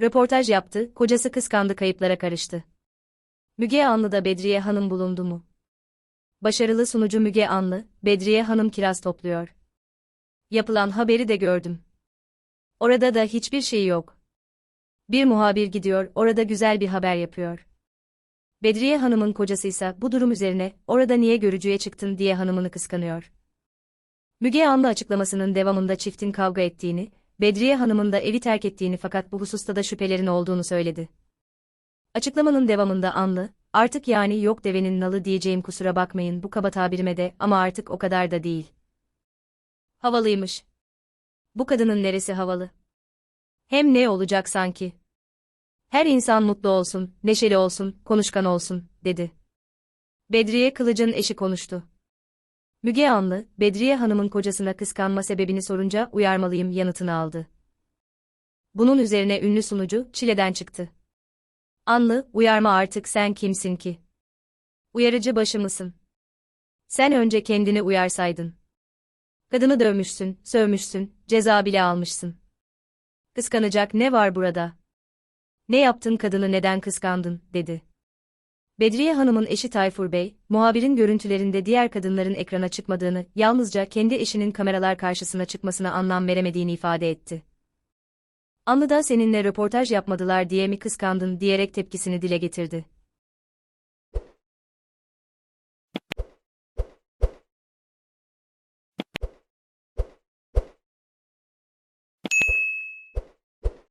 Röportaj yaptı, kocası kıskandı kayıplara karıştı. Müge Anlı'da Bedriye Hanım bulundu mu? Başarılı sunucu Müge Anlı, Bedriye Hanım kiraz topluyor. Yapılan haberi de gördüm. Orada da hiçbir şey yok. Bir muhabir gidiyor, orada güzel bir haber yapıyor. Bedriye Hanım'ın kocası ise bu durum üzerine, orada niye görücüye çıktın diye hanımını kıskanıyor. Müge Anlı açıklamasının devamında çiftin kavga ettiğini, Bedriye Hanım'ın da evi terk ettiğini fakat bu hususta da şüphelerin olduğunu söyledi. Açıklamanın devamında Anlı, artık yani yok devenin nalı diyeceğim kusura bakmayın bu kaba tabirime de ama artık o kadar da değil. Havalıymış. Bu kadının neresi havalı? Hem ne olacak sanki? Her insan mutlu olsun, neşeli olsun, konuşkan olsun, dedi. Bedriye Kılıç'ın eşi konuştu. Müge Anlı, Bedriye Hanım'ın kocasına kıskanma sebebini sorunca uyarmalıyım yanıtını aldı. Bunun üzerine ünlü sunucu, çileden çıktı. Anlı, uyarma artık sen kimsin ki? Uyarıcı başı mısın? Sen önce kendini uyarsaydın. Kadını dövmüşsün, sövmüşsün, ceza bile almışsın. Kıskanacak ne var burada? Ne yaptın kadını neden kıskandın, dedi. Bedriye Hanım'ın eşi Tayfur Bey, muhabirin görüntülerinde diğer kadınların ekrana çıkmadığını, yalnızca kendi eşinin kameralar karşısına çıkmasına anlam veremediğini ifade etti. Anlı'da seninle röportaj yapmadılar diye mi kıskandın diyerek tepkisini dile getirdi.